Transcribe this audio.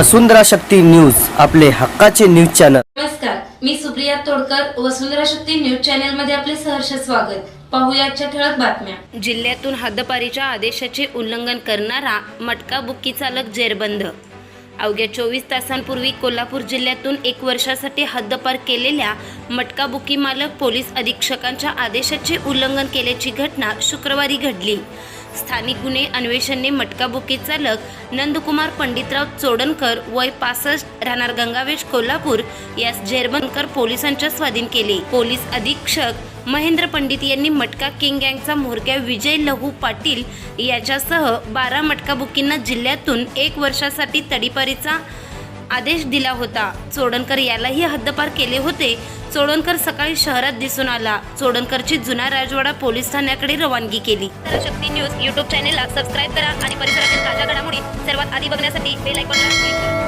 वसुंधरा Shakti news आपले हक्काचे news channel. नमस्कार मी सुप्रिया तोडकर वसुंधरा शक्ती न्यूज चॅनलमध्ये आपले सहर्ष स्वागत. पाहूया आजच्या ठळक बातम्या. जिल्ह्यातून हद्दपारीच्या आदेशाचे उल्लंघन करणारा मटका बुक्की चालक जेरबंद. अवघ्या चोवीस तासांपूर्वी कोल्हापूर जिल्ह्यातून एक वर्षासाठी हद्दपार केलेल्या मटका बुकी मालक पोलीस अधीक्षकांच्या आदेशाचे उल्लंघन केल्याची घटना शुक्रवारी घडली. स्थानिक गुन्हे अन्वेषणने मटकाबुकी चालक नंदकुमार पंडितराव चोडणकर वय पासष्ट राहणार गंगावेश कोल्हापूर यास जेरबंदकर पोलिसांच्या स्वाधीन केले. पोलीस अधीक्षक महेंद्र पंडित यांनी मटका किंग गँगचा म्होरक्या विजय लहू पाटील याच्यासह बारा मटका बुकींना जिल्ह्यातून एक वर्षासाठी तडीपारीचा आदेश दिला होता. चोडणकर यालाही हद्दपार केले होते. चोडणकर सकाळी शहरात दिसून आला. चोडणकरची जुना राजवाडा पोलीस ठाण्याकडे रवानगी केली. शक्ती न्यूज युट्यूब चॅनेलला सबस्क्राईब करा आणि परिसरातील ताज्या घडामोडी सर्वात आधी बघण्यासाठी बेल आयकॉनला क्लिक करा.